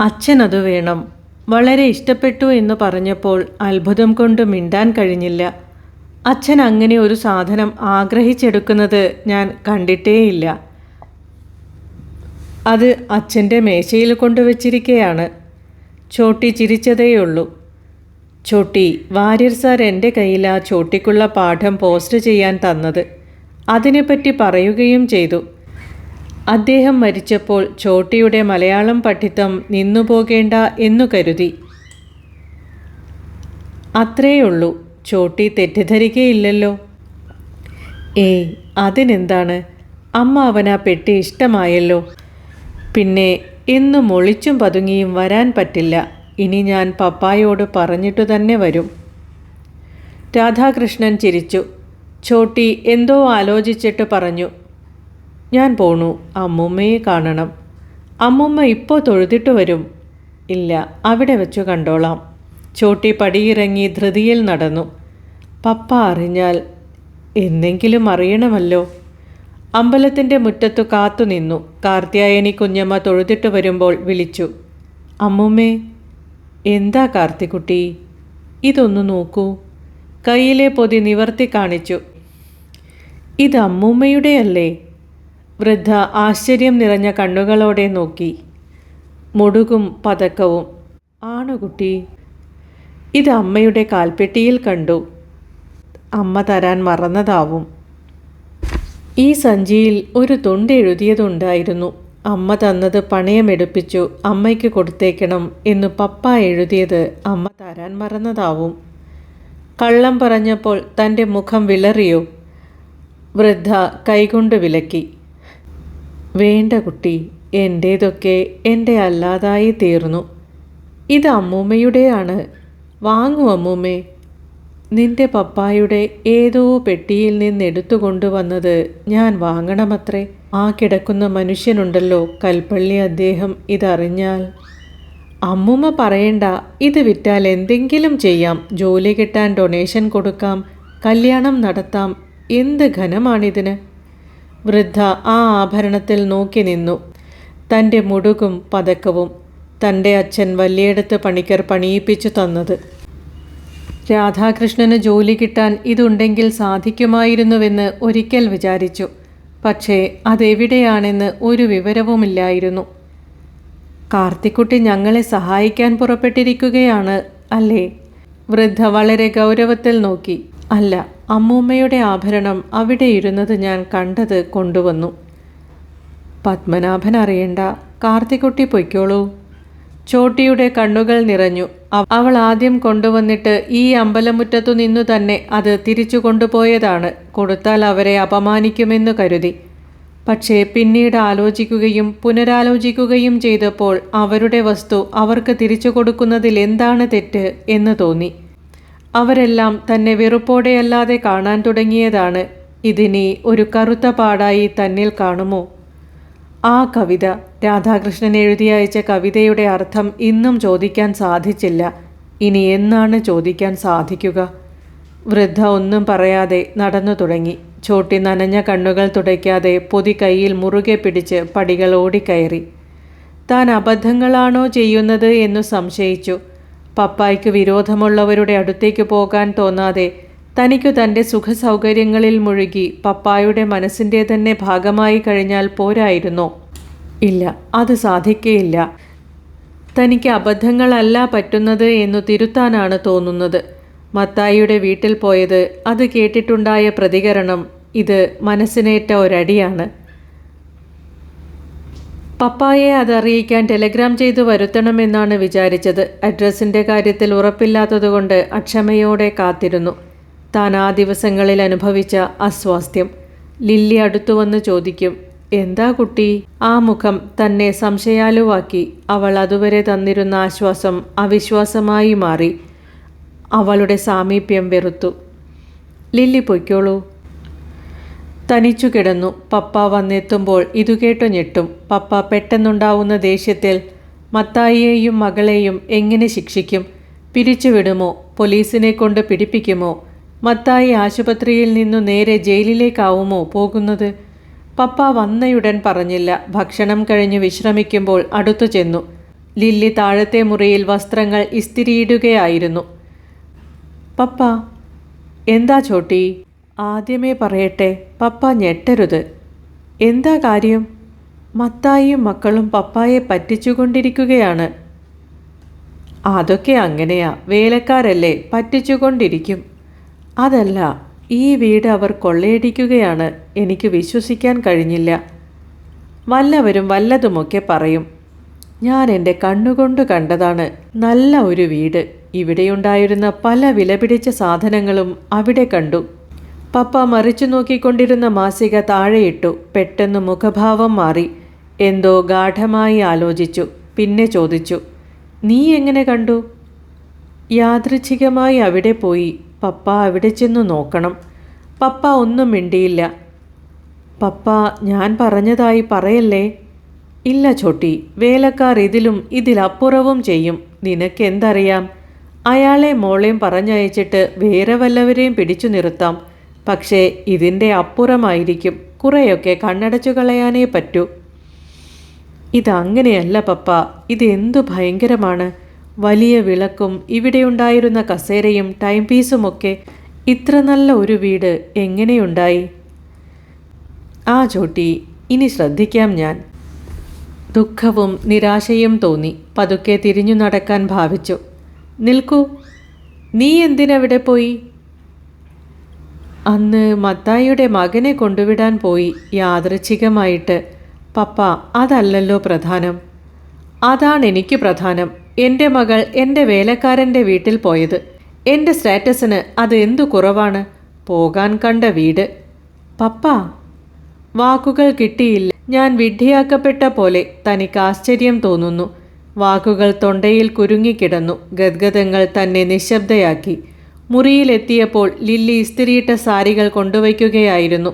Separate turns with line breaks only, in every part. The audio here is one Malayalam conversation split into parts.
അച്ഛനത് വേണം. വളരെ ഇഷ്ടപ്പെട്ടു എന്ന് പറഞ്ഞപ്പോൾ അത്ഭുതം കൊണ്ട് മിണ്ടാൻ കഴിഞ്ഞില്ല. അച്ഛൻ അങ്ങനെ ഒരു സാധനം ആഗ്രഹിച്ചെടുക്കുന്നത് ഞാൻ കണ്ടിട്ടേയില്ല. അത് അച്ഛന്റെ മേശയിൽ കൊണ്ടുവച്ചിരിക്കുകയാണ് ചോട്ടി ചിരിച്ചതേയുള്ളൂ. ചോട്ടി വാര്യർ സാർ എന്റെ കയ്യിൽ ആ ചോട്ടിക്കുള്ള പാഠം പോസ്റ്റ് ചെയ്യാൻ തന്നത്. അതിനെപ്പറ്റി പറയുകയും ചെയ്തു. അദ്ദേഹം മരിച്ചപ്പോൾ ചോട്ടിയുടെ മലയാളം പഠിത്തം നിന്നുപോകേണ്ട എന്നു കരുതി. അത്രേയുള്ളൂ. ചോട്ടി തെറ്റിദ്ധരിക്കയില്ലല്ലോ. ഏയ് അതിനെന്താണ്? അമ്മ അവനാ പെട്ടി ഇഷ്ടമായല്ലോ. പിന്നെ എന്നും ഒളിച്ചും പതുങ്ങിയും വരാൻ പറ്റില്ല. ഇനി ഞാൻ പപ്പായോട് പറഞ്ഞിട്ടു തന്നെ വരും. രാധാകൃഷ്ണൻ ചിരിച്ചു. ചോട്ടി എന്തോ ആലോചിച്ചിട്ട് പറഞ്ഞു. ഞാൻ പോണു. അമ്മൂമ്മയെ കാണണം. അമ്മൂമ്മ ഇപ്പോൾ തൊഴുതിട്ട് വരും. ഇല്ല അവിടെ വെച്ചു കണ്ടോളാം. ചോട്ടി പടിയിറങ്ങി ധൃതിയിൽ നടന്നു. പപ്പ അറിഞ്ഞാൽ എന്തെങ്കിലും അറിയണമല്ലോ. അമ്പലത്തിന്റെ മുറ്റത്തു കാത്തു നിന്നു. കാർത്യായനി കുഞ്ഞമ്മ തൊഴുതിട്ട് വരുമ്പോൾ വിളിച്ചു. അമ്മൂമ്മേ എന്താ കാർത്തിക്കുട്ടി? ഇതൊന്ന് നോക്കൂ. കയ്യിലെ പൊതി നിവർത്തി കാണിച്ചു. ഇത് അമ്മൂമ്മയുടെയല്ലേ? വൃദ്ധ ആശ്ചര്യം നിറഞ്ഞ കണ്ണുകളോടെ നോക്കി. മുടുകും പതക്കവും. ആണുകുട്ടി ഇത് അമ്മയുടെ കാൽപ്പെട്ടിയിൽ കണ്ടു. അമ്മ തരാൻ മറന്നതാവും. ഈ സഞ്ചിയിൽ ഒരു തൊണ്ട് എഴുതിയതുണ്ടായിരുന്നു. അമ്മ തന്നത് പണയമെടുപ്പിച്ചു അമ്മയ്ക്ക് കൊടുത്തേക്കണം എന്നു പപ്പ എഴുതിയത് അമ്മ തരാൻ മറന്നതാവും. കള്ളം പറഞ്ഞപ്പോൾ തന്റെ മുഖം വിളറിയോ. വൃദ്ധ കൈകൊണ്ട് വിലക്കി. വേണ്ട കുട്ടി എന്റേതൊക്കെ എന്റെ അല്ലാതായി തീർന്നു. ഇത് അമ്മൂമ്മയുടെയാണ്. വാങ്ങൂ അമ്മൂമ്മേ. നിന്റെ പപ്പായുടെ ഏതോ പെട്ടിയിൽ നിന്ന് എടുത്തു കൊണ്ടുവന്നത് ഞാൻ വാങ്ങണമത്രേ. ആ കിടക്കുന്ന മനുഷ്യനുണ്ടല്ലോ കൽപ്പള്ളി അദ്ദേഹം ഇതറിഞ്ഞാൽ. അമ്മൂമ്മ പറയണ്ട ഇത് വിറ്റാൽ എന്തെങ്കിലും ചെയ്യാം. ജോലി കിട്ടാൻ ഡൊണേഷൻ കൊടുക്കാം. കല്യാണം നടത്താം. എന്ത് ഘനമാണിതിന്? വൃദ്ധ ആ ആഭരണത്തിൽ നോക്കി നിന്നു. തന്റെ മുടുകും പതക്കവും തന്റെ അച്ഛൻ വലിയടത്ത് പണിക്കർ പണിയിപ്പിച്ചു തന്നത്. രാധാകൃഷ്ണന് ജോലി കിട്ടാൻ ഇതുണ്ടെങ്കിൽ സാധിക്കുമായിരുന്നുവെന്ന് ഒരിക്കൽ വിചാരിച്ചു. പക്ഷേ അതെവിടെയാണെന്ന് ഒരു വിവരവുമില്ലായിരുന്നു. കാർത്തിക്കുട്ടി ഞങ്ങളെ സഹായിക്കാൻ പുറപ്പെട്ടിരിക്കുകയാണ് അല്ലേ? വൃദ്ധ വളരെ ഗൗരവത്തിൽ നോക്കി. അല്ല അമ്മൂമ്മയുടെ ആഭരണം അവിടെ ഇരുന്നത് ഞാൻ കണ്ടത് കൊണ്ടുവന്നു. പത്മനാഭൻ അറിയണ്ട കാർത്തിക്കുട്ടി പൊയ്ക്കോളൂ. ചോട്ടിയുടെ കണ്ണുകൾ നിറഞ്ഞു. അവൾ ആദ്യം കൊണ്ടുവന്നിട്ട് ഈ അമ്പലമുറ്റത്തു നിന്നു തന്നെ അത് തിരിച്ചു കൊണ്ടുപോയതാണ്. കൊടുത്താൽ അവരെ അപമാനിക്കുമെന്ന് കരുതി. പക്ഷേ പിന്നീട് ആലോചിക്കുകയും പുനരാലോചിക്കുകയും ചെയ്തപ്പോൾ അവരുടെ വസ്തു അവർക്ക് തിരിച്ചു കൊടുക്കുന്നതിൽ എന്താണ് തെറ്റ് എന്ന് തോന്നി. അവരെല്ലാം തന്നെ വെറുപ്പോടെയല്ലാതെ കാണാൻ തുടങ്ങിയതാണ്. ഇതിനി ഒരു കറുത്ത പാടായി തന്നിൽ കാണുമോ? ആ കവിത രാധാകൃഷ്ണൻ എഴുതി അയച്ച കവിതയുടെ അർത്ഥം ഇന്നും ചോദിക്കാൻ സാധിച്ചില്ല. ഇനി എന്നാണ് ചോദിക്കാൻ സാധിക്കുക? വൃദ്ധ ഒന്നും പറയാതെ നടന്നു തുടങ്ങി. ചോട്ടി നനഞ്ഞ കണ്ണുകൾ തുടയ്ക്കാതെ പൊതി കൈയിൽ മുറുകെ പിടിച്ച് പടികൾ ഓടിക്കയറി. താൻ അബദ്ധങ്ങളാണോ ചെയ്യുന്നത് എന്നു സംശയിച്ചു. പപ്പായ്ക്ക് വിരോധമുള്ളവരുടെ അടുത്തേക്ക് പോകാൻ തോന്നാതെ തനിക്കു തന്റെ സുഖസൗകര്യങ്ങളിൽ മുഴുകി പപ്പായുടെ മനസ്സിന്റെ തന്നെ ഭാഗമായി കഴിഞ്ഞാൽ പോരായിരുന്നു. ഇല്ല അത് സാധിക്കയില്ല. തനിക്ക് അബദ്ധങ്ങളല്ല പറ്റുന്നത് എന്നു തിരുത്താനാണ് തോന്നുന്നത്. മത്തായിയുടെ വീട്ടിൽ പോയത് അത് കേട്ടിട്ടുണ്ടായ പ്രതികരണം ഇത് മനസ്സിനേറ്റ ഒരടിയാണ്. പപ്പായെ അതറിയിക്കാൻ ടെലഗ്രാം ചെയ്തു വരുത്തണമെന്നാണ് വിചാരിച്ചത്. അഡ്രസ്സിന്റെ കാര്യത്തിൽ ഉറപ്പില്ലാത്തതുകൊണ്ട് അക്ഷമയോടെ കാത്തിരുന്നു. താൻ ആ ദിവസങ്ങളിൽ അനുഭവിച്ച അസ്വാസ്ഥ്യം. ലില്ലി അടുത്തു വന്ന് ചോദിക്കും എന്താ കുട്ടി? ആ മുഖം തന്നെ സംശയാലുവാക്കി അവൾ അതുവരെ തന്നിരുന്ന ആശ്വാസം അവിശ്വാസമായി മാറി. അവളുടെ സാമീപ്യം വെറുത്തു. ലില്ലി പൊയ്ക്കോളൂ. തനിച്ചു കിടന്നു. പപ്പ വന്നെത്തുമ്പോൾ ഇതു കേട്ടു ഞെട്ടും. പപ്പ പെട്ടെന്നുണ്ടാവുന്ന ദേഷ്യത്തിൽ മത്തായിയെയും മകളെയും എങ്ങനെ ശിക്ഷിക്കും? പിരിച്ചുവിടുമോ? പോലീസിനെ കൊണ്ട് പിടിപ്പിക്കുമോ? മത്തായി ആശുപത്രിയിൽ നിന്നു നേരെ ജയിലിലേക്കാവുമോ പോകുന്നത്? പപ്പ വന്നയുടൻ പറഞ്ഞില്ല. ഭക്ഷണം കഴിഞ്ഞ് വിശ്രമിക്കുമ്പോൾ അടുത്തു ചെന്നു. ലില്ലി താഴത്തെ മുറിയിൽ വസ്ത്രങ്ങൾ ഇസ്തിരിയിടുകയായിരുന്നു. പപ്പ എന്താ ചോട്ടി? ആദ്യമേ പറയട്ടെ പപ്പ ഞെട്ടരുത്. എന്താ കാര്യം? മത്തായിയും മക്കളും പപ്പായെ പറ്റിച്ചുകൊണ്ടിരിക്കുകയാണ്. അതൊക്കെ അങ്ങനെയാ വേലക്കാരല്ലേ പറ്റിച്ചുകൊണ്ടിരിക്കും. അതല്ല ഈ വീട് അവർ കൊള്ളയടിക്കുകയാണ് എനിക്ക് വിശ്വസിക്കാൻ കഴിഞ്ഞില്ല. വല്ലവരും വല്ലതുമൊക്കെ പറയും. ഞാൻ എന്റെ കണ്ണുകൊണ്ട് കണ്ടതാണ് നല്ല ഒരു വീട്. ഇവിടെയുണ്ടായിരുന്ന പല വിലപിടിച്ച സാധനങ്ങളും അവിടെ കണ്ടു. പപ്പ മറിച്ചു നോക്കിക്കൊണ്ടിരുന്ന മാസിക താഴെയിട്ടു പെട്ടെന്ന് മുഖഭാവം മാറി. എന്തോ ഗാഠമായി ആലോചിച്ചു പിന്നെ ചോദിച്ചു നീ എങ്ങനെ കണ്ടു? യാദൃച്ഛികമായി അവിടെ പോയി. പപ്പ അവിടെ ചെന്ന് നോക്കണം. പപ്പ ഒന്നും മിണ്ടിയില്ല. പപ്പ ഞാൻ പറഞ്ഞതായി പറയല്ലേ? ഇല്ല ചോട്ടി വേലക്കാർ ഇതിലും ഇതിലപ്പുറവും ചെയ്യും. നിനക്കെന്തറിയാം? അയാളെ മോളെയും പറഞ്ഞയച്ചിട്ട് വേറെ വല്ലവരെയും പിടിച്ചു നിർത്താം. പക്ഷേ ഇതിന്റെ അപ്പുറമായിരിക്കും കുറേയൊക്കെ കണ്ണടച്ചു കളയാനേ പറ്റൂ. ഇതങ്ങനെയല്ല പപ്പ ഇതെന്തു ഭയങ്കരമാണ്. വലിയ വിളക്കും ഇവിടെയുണ്ടായിരുന്ന കസേരയും ടൈം പീസുമൊക്കെ ഇത്ര നല്ല ഒരു വീട് എങ്ങനെയുണ്ടായി? ആ ചോട്ടി ഇനി ശ്രദ്ധിക്കാം ഞാൻ. ദുഃഖവും നിരാശയും തോന്നി. പതുക്കെ തിരിഞ്ഞു നടക്കാൻ ഭാവിച്ചു. നിൽക്കൂ. നീ എന്തിനവിടെ പോയി? അന്ന് മത്തായിയുടെ മകനെ കൊണ്ടുവിടാൻ പോയി യാദൃച്ഛികമായിട്ട്. പപ്പ അതല്ലല്ലോ പ്രധാനം. അതാണ് എനിക്ക് പ്രധാനം. എന്റെ മകൾ എന്റെ വേലക്കാരന്റെ വീട്ടിൽ പോയത്. എന്റെ സ്റ്റാറ്റസിന് അത് എന്തു കുറവാണ്? പോകാൻ കണ്ട വീട്. പപ്പ വാക്കുകൾ കിട്ടിയില്ല. ഞാൻ വിഡ്ഢിയാക്കപ്പെട്ട പോലെ തനിക്ക് ആശ്ചര്യം തോന്നുന്നു. വാക്കുകൾ തൊണ്ടയിൽ കുരുങ്ങിക്കിടന്നു ഗദ്ഗതങ്ങൾ തന്നെ നിശബ്ദയാക്കി. മുറിയിലെത്തിയപ്പോൾ ലില്ലി ഇസ്തിരിയിട്ട സാരികൾ കൊണ്ടുവയ്ക്കുകയായിരുന്നു.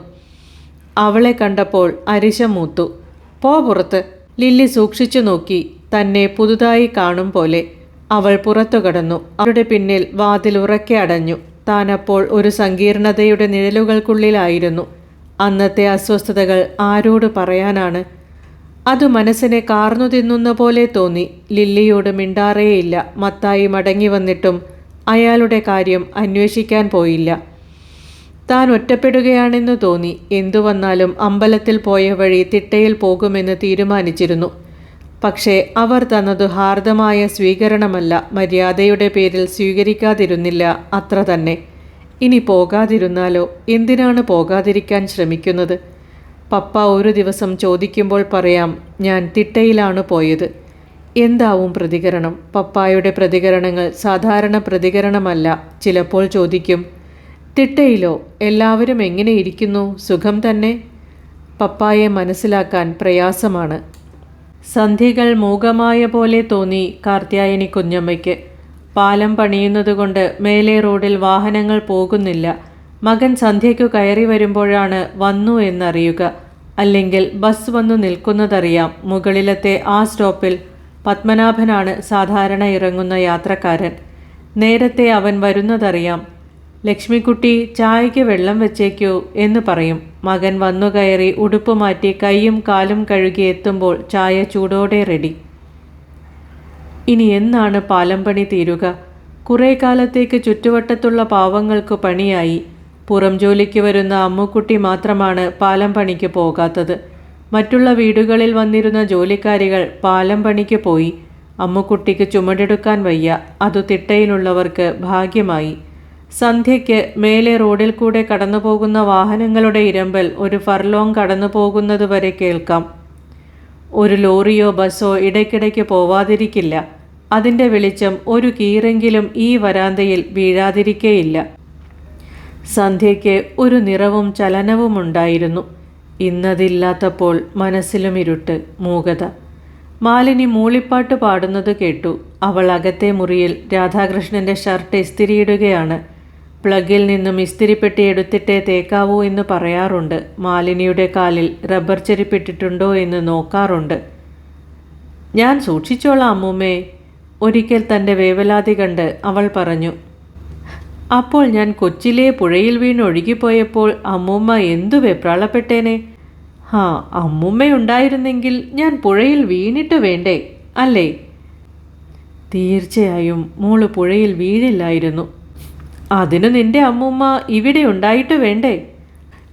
അവളെ കണ്ടപ്പോൾ അരിശം മൂത്തു. പോ പുറത്ത്. ലില്ലി സൂക്ഷിച്ചു നോക്കി തന്നെ പുതുതായി കാണും പോലെ. അവൾ പുറത്തു കടന്നു. അവരുടെ പിന്നിൽ വാതിൽ ഉറക്കെ അടഞ്ഞു. താനപ്പോൾ ഒരു സങ്കീർണതയുടെ നിഴലുകൾക്കുള്ളിലായിരുന്നു. അന്നത്തെ അസ്വസ്ഥതകൾ ആരോട് പറയാനാണ്? അത് മനസ്സിനെ കാർന്നു തിന്നുന്ന പോലെ തോന്നി. ലില്ലിയോട് മിണ്ടാറേയില്ല. മത്തായി മടങ്ങി വന്നിട്ടും അയാളുടെ കാര്യം അന്വേഷിക്കാൻ പോയില്ല. താൻ ഒറ്റപ്പെടുകയാണെന്ന് തോന്നി. എന്തു വന്നാലും അമ്പലത്തിൽ പോയ വഴി തിട്ടയിൽ പോകുമെന്ന് തീരുമാനിച്ചിരുന്നു. പക്ഷേ അവർ തന്നത് ഹാർദമായ സ്വീകരണമല്ല. മര്യാദയുടെ പേരിൽ സ്വീകരിക്കാതിരുന്നില്ല അത്ര തന്നെ. ഇനി പോകാതിരുന്നാലോ? എന്തിനാണ് പോകാതിരിക്കാൻ ശ്രമിക്കുന്നത്? പപ്പ ഒരു ദിവസം ചോദിക്കുമ്പോൾ പറയാം ഞാൻ തിട്ടയിലാണ് പോയത്. എന്താവും പ്രതികരണം? പപ്പായുടെ പ്രതികരണങ്ങൾ സാധാരണ പ്രതികരണമല്ല. ചിലപ്പോൾ ചോദിക്കും തിട്ടയിലോ? എല്ലാവരും എങ്ങനെ ഇരിക്കുന്നു? സുഖം തന്നെ? പപ്പായെ മനസ്സിലാക്കാൻ പ്രയാസമാണ്. സന്ധികൾ മൂകമായ പോലെ തോന്നി കാർത്യായനി കുഞ്ഞമ്മയ്ക്ക്. പാലം പണിയുന്നതുകൊണ്ട് മേലെ റോഡിൽ വാഹനങ്ങൾ പോകുന്നില്ല. മകൻ സന്ധ്യയ്ക്കു കയറി വരുമ്പോഴാണ് വന്നു എന്നറിയുക. അല്ലെങ്കിൽ ബസ് വന്നു നിൽക്കുന്നതറിയാം. മുകളിലത്തെ ആ സ്റ്റോപ്പിൽ പത്മനാഭനാണ് സാധാരണ ഇറങ്ങുന്ന യാത്രക്കാരൻ. നേരത്തെ അവൻ വരുന്നതറിയാം. ലക്ഷ്മിക്കുട്ടി ചായയ്ക്ക് വെള്ളം വെച്ചേക്കോ എന്ന് പറയും. മകൻ വന്നു കയറി ഉടുപ്പ് മാറ്റി കൈയും കാലും കഴുകി എത്തുമ്പോൾ ചായ ചൂടോടെ റെഡി. ഇനി എന്നാണ് പാലം പണി തീരുക? കുറേ കാലത്തേക്ക് ചുറ്റുവട്ടത്തുള്ള പാവങ്ങൾക്ക് പണിയായി. പുറം ജോലിക്ക് വരുന്ന അമ്മുക്കുട്ടി മാത്രമാണ് പാലം പണിക്ക് പോകാത്തത്. മറ്റുള്ള വീടുകളിൽ വന്നിരുന്ന ജോലിക്കാരികൾ പാലം പണിക്ക് പോയി. അമ്മുക്കുട്ടിക്ക് ചുമടെടുക്കാൻ വയ്യ. അതു തിട്ടയിലുള്ളവർക്ക് ഭാഗ്യമായി. സന്ധ്യയ്ക്ക് മേലെ റോഡിൽ കൂടെ കടന്നു പോകുന്ന വാഹനങ്ങളുടെ ഇരമ്പൽ ഒരു ഫർലോങ് കടന്നു പോകുന്നത് വരെ കേൾക്കാം. ഒരു ലോറിയോ ബസ്സോ ഇടയ്ക്കിടയ്ക്ക് പോവാതിരിക്കില്ല. അതിന്റെ വെളിച്ചം ഒരു കീറെങ്കിലും ഈ വരാന്തയിൽ വീഴാതിരിക്കേയില്ല. സന്ധ്യയ്ക്ക് ഒരു നിറവും ചലനവും ഉണ്ടായിരുന്നു ഇന്നതില്ലാത്തപ്പോൾ മനസ്സിലും ഇരുട്ട് മൂകത. മാലിനി മൂളിപ്പാട്ട് പാടുന്നത് കേട്ടു. അവൾ അകത്തെ മുറിയിൽ രാധാകൃഷ്ണന്റെ ഷർട്ട് ഇസ്തിരിയിടുകയാണ്. പ്ലഗിൽ നിന്നും ഇസ്തിരിപ്പെട്ടി എടുത്തിട്ടേ തേക്കാവൂ എന്ന് പറയാറുണ്ട്. മാലിനിയുടെ കാലിൽ റബ്ബർ ചെരിപ്പിട്ടിട്ടുണ്ടോ എന്ന് നോക്കാറുണ്ട്. ഞാൻ സൂക്ഷിച്ചോളാം അമ്മൂമ്മേ ഒരിക്കൽ തന്റെ വേവലാതി കണ്ട് അവൾ പറഞ്ഞു. അപ്പോൾ ഞാൻ കൊച്ചിലെ പുഴയിൽ വീണ് ഒഴുകിപ്പോയപ്പോൾ അമ്മൂമ്മ എന്തു വെപ്രാളപ്പെട്ടേനെ? ഹാ അമ്മൂമ്മയുണ്ടായിരുന്നെങ്കിൽ ഞാൻ പുഴയിൽ വീണിട്ട് വേണ്ടേ അല്ലേ? തീർച്ചയായും മോൾ പുഴയിൽ വീഴില്ലായിരുന്നു. അതിനു നിന്റെ അമ്മൂമ്മ ഇവിടെ ഉണ്ടായിട്ട് വേണ്ടേ?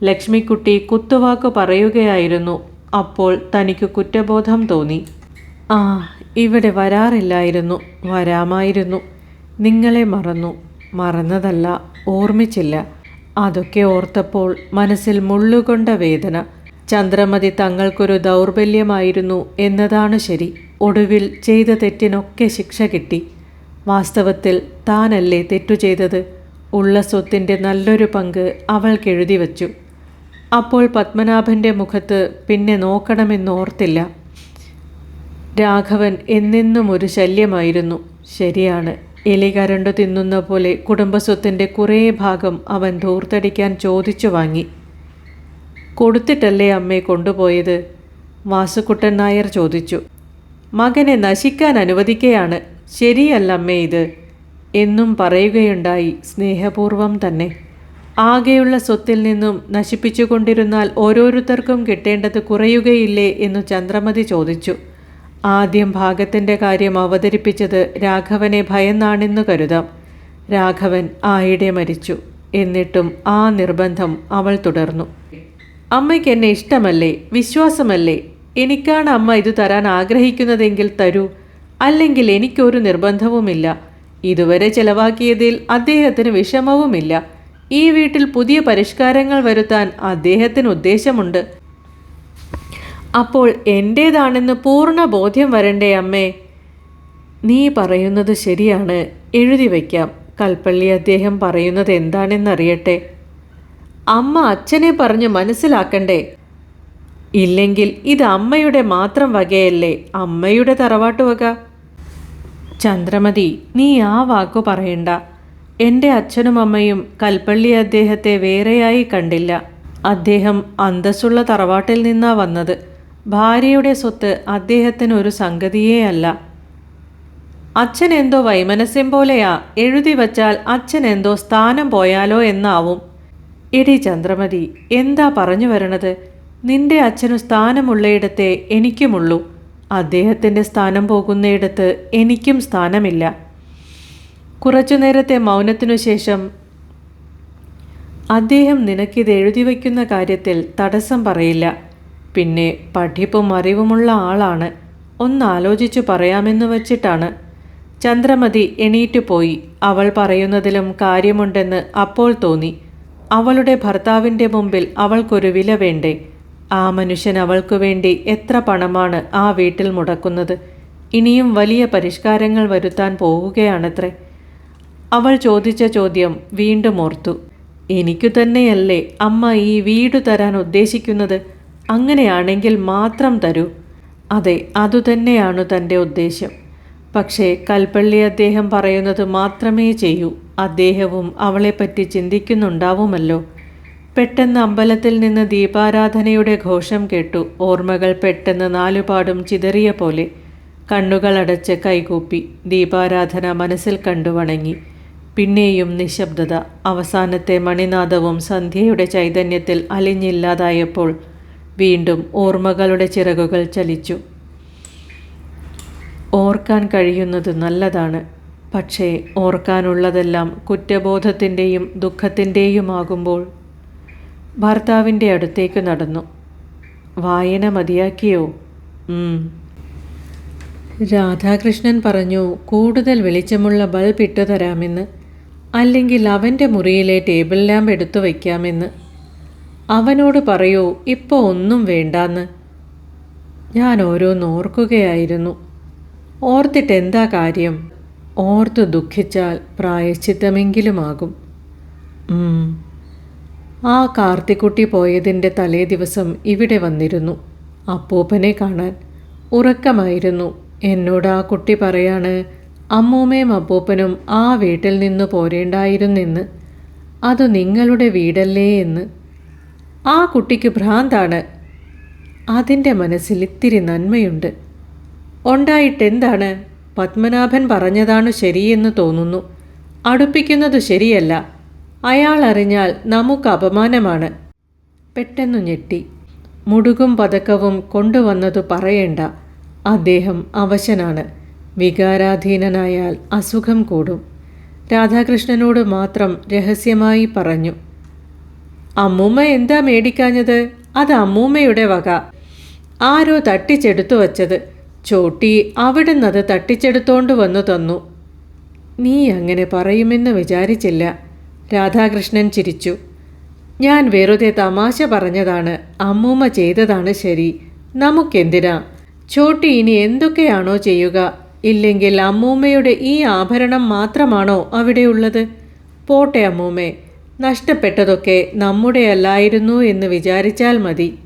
ലക്ഷ്മിക്കുട്ടി കുത്തുവാക്ക് പറയുകയായിരുന്നു. അപ്പോൾ തനിക്ക് കുറ്റബോധം തോന്നി. ആ ഇവിടെ വരാറില്ലായിരുന്നു വരാമായിരുന്നു. നിങ്ങളെ മറന്നു. മറന്നതല്ല ഓർമ്മിച്ചില്ല. അതൊക്കെ ഓർത്തപ്പോൾ മനസ്സിൽ മുള്ളുകൊണ്ട വേദന. ചന്ദ്രമതി തങ്ങൾക്കൊരു ദൗർബല്യമായിരുന്നു എന്നതാണ് ശരി. ഒടുവിൽ ചെയ്ത തെറ്റിനൊക്കെ ശിക്ഷ കിട്ടി. വാസ്തവത്തിൽ താനല്ലേ തെറ്റു ചെയ്തത്? ഉള്ള സ്വത്തിന്റെ നല്ലൊരു പങ്ക് അവൾക്കെഴുതി വച്ചു. അപ്പോൾ പത്മനാഭന്റെ മുഖത്ത് പിന്നെ നോക്കണമെന്നോർത്തില്ല രാഘവൻ എന്നെന്നും ഒരു ശല്യമായിരുന്നു. ശരിയാണ്. എലി കരണ്ടു തിന്നുന്ന പോലെ കുടുംബസ്വത്തിന്റെ കുറേ ഭാഗം അവൻ ധൂർത്തടിക്കാൻ ചോദിച്ചു വാങ്ങി. കൊടുത്തിട്ടല്ലേ അമ്മയെ കൊണ്ടുപോയത്? വാസുക്കുട്ടൻ നായർ ചോദിച്ചു. മകനെ നശിക്കാൻ അനുവദിക്കുകയാണ് ശരിയല്ല അമ്മേ ഇത്. എന്നും പറയുകയുണ്ടായി സ്നേഹപൂർവം തന്നെ. ആകെയുള്ള സ്വത്തിൽ നിന്നും നശിപ്പിച്ചുകൊണ്ടിരുന്നാൽ ഓരോരുത്തർക്കും കിട്ടേണ്ടത് കുറയുകയില്ലേ എന്നു ചന്ദ്രമതി ചോദിച്ചു. ആദ്യം ഭാഗത്തിന്റെ കാര്യം അവതരിപ്പിച്ചത് രാഘവനെ ഭയന്നാണെന്ന് കരുതാം. രാഘവൻ ആയിടെ മരിച്ചു. എന്നിട്ടും ആ നിർബന്ധം അവൾ തുടർന്നു. അമ്മയ്ക്ക് എന്നെ ഇഷ്ടമല്ലേ? വിശ്വാസമല്ലേ? എനിക്കാണ് അമ്മ ഇത് തരാൻ ആഗ്രഹിക്കുന്നതെങ്കിൽ തരൂ. അല്ലെങ്കിൽ എനിക്കൊരു നിർബന്ധവുമില്ല. ഇതുവരെ ചെലവാക്കിയതിൽ അദ്ദേഹത്തിന് വിഷമവുമില്ല. ഈ വീട്ടിൽ പുതിയ പരിഷ്കാരങ്ങൾ വരുത്താൻ അദ്ദേഹത്തിന് ഉദ്ദേശമുണ്ട്. അപ്പോൾ എന്റേതാണെന്ന് പൂർണ ബോധ്യം വരണ്ടേ അമ്മേ? നീ പറയുന്നത് ശരിയാണ്. എഴുതി വയ്ക്കാം. കൽപ്പള്ളി അദ്ദേഹം പറയുന്നത് എന്താണെന്നറിയട്ടെ? അമ്മ അച്ഛനെ പറഞ്ഞ് മനസ്സിലാക്കണ്ടേ? ഇല്ലെങ്കിൽ ഇത് അമ്മയുടെ മാത്രം വകയല്ലേ? അമ്മയുടെ തറവാട്ട് വക? ചന്ദ്രമതി നീ ആ വാക്കു പറയണ്ട. എന്റെ അച്ഛനും അമ്മയും കൽപ്പള്ളി അദ്ദേഹത്തെ വേറെയായി കണ്ടില്ല. അദ്ദേഹം അന്തസ്സുള്ള തറവാട്ടിൽ നിന്നാ വന്നത്. ഭാര്യയുടെ സ്വത്ത് അദ്ദേഹത്തിന് ഒരു സംഗതിയേ അല്ല അച്ഛൻ എന്തോ വൈമനസ്യം പോലെയാ എഴുതി വച്ചാൽ അച്ഛൻ എന്തോ സ്ഥാനം പോയാലോ എന്നാവും. എടി ചന്ദ്രമതി എന്താ പറഞ്ഞു വരണത്? നിന്റെ അച്ഛനു സ്ഥാനമുള്ളയിടത്തെ എനിക്കുമുള്ളൂ. അദ്ദേഹത്തിന്റെ സ്ഥാനം പോകുന്നയിടത്ത് എനിക്കും സ്ഥാനമില്ല. കുറച്ചു നേരത്തെ മൗനത്തിനു ശേഷം അദ്ദേഹം നിനക്കിത് എഴുതി വയ്ക്കുന്ന കാര്യത്തിൽ തടസ്സം പറയില്ല. പിന്നെ പഠിപ്പും അറിവുമുള്ള ആളാണ്. ഒന്നാലോചിച്ചു പറയാമെന്ന് വച്ചിട്ടാണ്. ചന്ദ്രമതി എണീറ്റു പോയി. അവൾ പറയുന്നതിലും കാര്യമുണ്ടെന്ന് അപ്പോൾ തോന്നി. അവളുടെ ഭർത്താവിന്റെ മുമ്പിൽ അവൾക്കൊരു വില വേണ്ടേ? ആ മനുഷ്യൻ അവൾക്കു വേണ്ടി എത്ര പണമാണ് ആ വീട്ടിൽ മുടക്കുന്നത്? ഇനിയും വലിയ പരിഷ്കാരങ്ങൾ വരുത്താൻ പോവുകയാണത്രേ അവൾ ചോദിച്ച ചോദ്യം വീണ്ടും ഓർത്തു. എനിക്കു തന്നെയല്ലേ അമ്മ ഈ വീട് തരാൻ ഉദ്ദേശിക്കുന്നത്? അങ്ങനെയാണെങ്കിൽ മാത്രം തരൂ. അതെ അതുതന്നെയാണ് തന്റെ ഉദ്ദേശം. പക്ഷേ കൽപ്പള്ളി അദ്ദേഹം പറയുന്നത് മാത്രമേ ചെയ്യൂ. അദ്ദേഹവും അവളെപ്പറ്റി ചിന്തിക്കുന്നുണ്ടാവുമല്ലോ. പെട്ടെന്ന് അമ്പലത്തിൽ നിന്ന് ദീപാരാധനയുടെ ഘോഷം കേട്ടു. ഓർമ്മകൾ പെട്ടെന്ന് നാലുപാടും ചിതറിയ പോലെ. കണ്ണുകൾ കണ്ണുകളടച്ച് കൈകൂപ്പി. ദീപാരാധന മനസ്സിൽ കണ്ടു വണങ്ങി. പിന്നെയും നിശബ്ദത. അവസാനത്തെ മണിനാദവും സന്ധ്യയുടെ ചൈതന്യത്തിൽ അലിഞ്ഞില്ലാതായപ്പോൾ വീണ്ടും ഓർമ്മകളുടെ ചിറകുകൾ ചലിച്ചു. ഓർക്കാൻ കഴിയുന്നത് നല്ലതാണ്. പക്ഷേ ഓർക്കാനുള്ളതെല്ലാം കുറ്റബോധത്തിന്റെയും ദുഃഖത്തിന്റെയുമാകുമ്പോൾ ഭർത്താവിന്റെ അടുത്തേക്ക് നടന്നു. വായന മതിയാക്കിയോ? രാധാകൃഷ്ണൻ പറഞ്ഞു കൂടുതൽ വെളിച്ചമുള്ള ബൾബ് ഇട്ടു തരാമെന്ന് അല്ലെങ്കിൽ അവന്റെ മുറിയിലെ ടേബിൾ ലാമ്പ് എടുത്തു വയ്ക്കാമെന്ന് അവനോട് പറയൂ ഇപ്പോൾ ഒന്നും വേണ്ടാന്ന്. ഞാൻ ഓരോന്ന് ഓർക്കുകയായിരുന്നു. ഓർത്തിട്ട് എന്താ കാര്യം? ഓർത്ത് ദുഃഖിച്ചാൽ പ്രായശ്ചിത്തമെങ്കിലുമാകും. ആ കാർത്തിക്കുട്ടി പോയതിന്റെ തലേ ദിവസം ഇവിടെ വന്നിരുന്നു. അപ്പൂപ്പനെ കാണാൻ. ഉറക്കമായിരുന്നു. എന്നോട് ആ കുട്ടി പറയാണ് അമ്മൂമ്മയും അപ്പൂപ്പനും ആ വീട്ടിൽ നിന്ന് പോരേണ്ടായിരുന്നെന്ന്. അത് നിങ്ങളുടെ വീടല്ലേ എന്ന്. ആ കുട്ടിക്ക് ഭ്രാന്താണ്. അതിന്റെ മനസ്സിൽ ഇത്തിരി നന്മയുണ്ട്. ഉണ്ടായിട്ടെന്താണ്? പത്മനാഭൻ പറഞ്ഞതാണ് ശരിയെന്ന് തോന്നുന്നു. അടുപ്പിക്കുന്നത് ശരിയല്ല. അയാൾ അറിഞ്ഞാൽ നമുക്ക് അപമാനമാണ്. പെട്ടെന്നു ഞെട്ടി. മുടുകും പതക്കവും കൊണ്ടുവന്നതു പറയേണ്ട. അദ്ദേഹം അവശനാണ്. വികാരാധീനനായാൽ അസുഖം കൂടും. രാധാകൃഷ്ണനോട് മാത്രം രഹസ്യമായി പറഞ്ഞു. അമ്മൂമ്മ എന്താ മേടിക്കാഞ്ഞത്? അത് അമ്മൂമ്മയുടെ വക. ആരോ തട്ടിച്ചെടുത്തു വച്ചത്. ചോട്ടി അവിടുന്നത് തട്ടിച്ചെടുത്തോണ്ട് വന്നു തന്നു. നീ അങ്ങനെ പറയുമെന്ന് വിചാരിച്ചില്ല. രാധാകൃഷ്ണൻ ചിരിച്ചു. ഞാൻ വെറുതെ തമാശ പറഞ്ഞതാണ്. അമ്മൂമ്മ ചെയ്തതാണ് ശരി. നമുക്കെന്തിനാ? ചോട്ടി ഇനി എന്തൊക്കെയാണോ ചെയ്യുക? ഇല്ലെങ്കിൽ അമ്മൂമ്മയുടെ ഈ ആഭരണം മാത്രമാണോ അവിടെയുള്ളത്? പോട്ടെ അമ്മൂമ്മേ. നഷ്ടപ്പെട്ടതൊക്കെ നമ്മുടെയല്ലായിരുന്നു എന്ന് വിചാരിച്ചാൽ മതി.